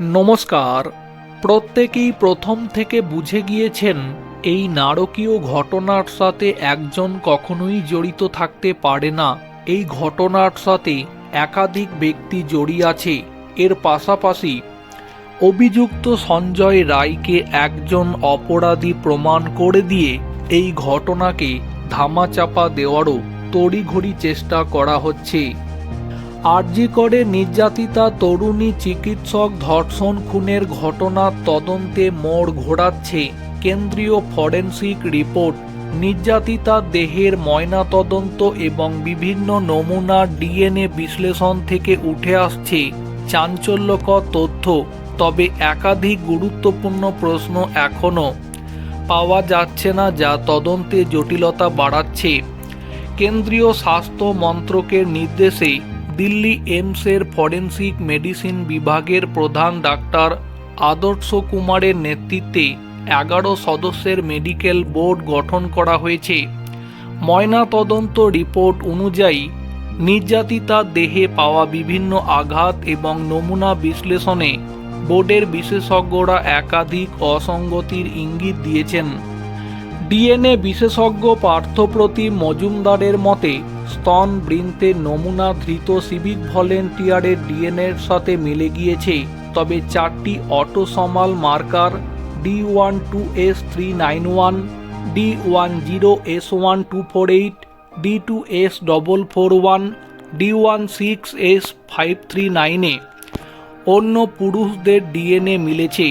নমস্কার। প্রত্যেকেই প্রথম থেকে বুঝে গিয়েছেন এই নারকীয় ঘটনার সাথে একজন কখনোই জড়িত থাকতে পারে না। এই ঘটনার সাথে একাধিক ব্যক্তি জড়িয়ে আছে। এর পাশাপাশি অভিযুক্ত সঞ্জয় রায়কে একজন অপরাধী প্রমাণ করে দিয়ে এই ঘটনাকে ধামাচাপা দেওয়ারও তড়িঘড়ি চেষ্টা করা হচ্ছে। আরজি করে নির্যাতিতা তরুণী চিকিৎসক ধর্ষণ খুনের ঘটনার তদন্তে মোড় ঘোরাচ্ছে। কেন্দ্রীয় ফরেন্সিক রিপোর্ট, নির্যাতিতা দেহের ময়নাতদন্ত এবং বিভিন্ন নমুনা ডিএনএ বিশ্লেষণ থেকে উঠে আসছে চাঞ্চল্যকর তথ্য, তবে একাধিক গুরুত্বপূর্ণ প্রশ্ন এখনও। পাওয়া যাচ্ছে না যা তদন্তে জটিলতা বাড়াচ্ছে। কেন্দ্রীয় স্বাস্থ্য মন্ত্রকের নির্দেশে দিল্লি এমসের ফরেন্সিক মেডিসিন বিভাগের প্রধান ডাক্তার আদর্শ কুমারের নেতৃত্বে এগারো সদস্যের মেডিকেল বোর্ড গঠন করা হয়েছে। ময়না তদন্ত রিপোর্ট অনুযায়ী নির্যাতিতার দেহে পাওয়া বিভিন্ন আঘাত এবং নমুনা বিশ্লেষণে বোর্ডের বিশেষজ্ঞরা একাধিক অসঙ্গতির ইঙ্গিত দিয়েছেন। ডিএনএ বিশেষজ্ঞ পার্থপ্রতিম মজুমদারের মতে স্তন বৃন্তের নমুনা ধৃত সিভিক ভলেন্টিয়ারের ডিএনএর সাথে মিলে গিয়েছে, তবে চারটি autosomal marker D one two S three nine one, D one zero S one two four eight, D two S double four one, D one six S five three নাইনে অন্য পুরুষদের ডিএনএ মিলেছে,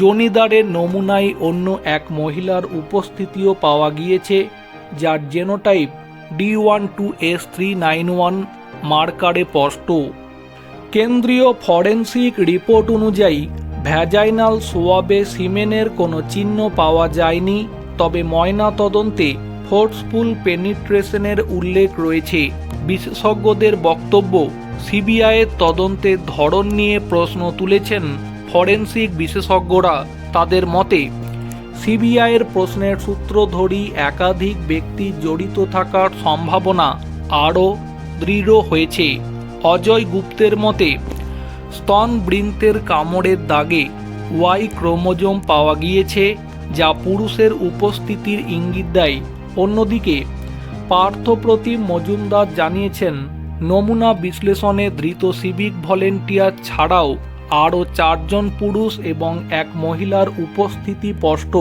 জনিদারের নমুনায় অন্য এক মহিলার উপস্থিতিও পাওয়া গিয়েছে, যার genotype D one two S three nine one মার্কারে স্পষ্ট কেন্দ্রীয় ফরেন্সিক রিপোর্ট অনুযায়ী ভ্যাজাইনাল সোয়াবে সিমেনের কোনো চিহ্ন পাওয়া যায়নি তবে ময়না তদন্তে ফোর্সফুল পেনিট্রেশনের উল্লেখ রয়েছে বিশেষজ্ঞদের বক্তব্য সিবিআইয়ের তদন্তের ধরন নিয়ে প্রশ্ন তুলেছেন ফরেন্সিক বিশেষজ্ঞরা তাদের মতে সিবিআইয়ের প্রশ্নের সূত্র ধরি একাধিক ব্যক্তি জড়িত থাকার সম্ভাবনা আরও দৃঢ় হয়েছে। অজয় গুপ্তের মতে স্তন বৃন্তের কামড়ের দাগে ওয়াই ক্রোমোজোম পাওয়া গিয়েছে, যা পুরুষের উপস্থিতির ইঙ্গিত দেয়। অন্যদিকে, পার্থপ্রতিম মজুমদার জানিয়েছেন, নমুনা বিশ্লেষণে ধৃত সিভিক ভলেন্টিয়ার ছাড়াও আরও চারজন পুরুষ এবং এক মহিলার উপস্থিতি স্পষ্ট।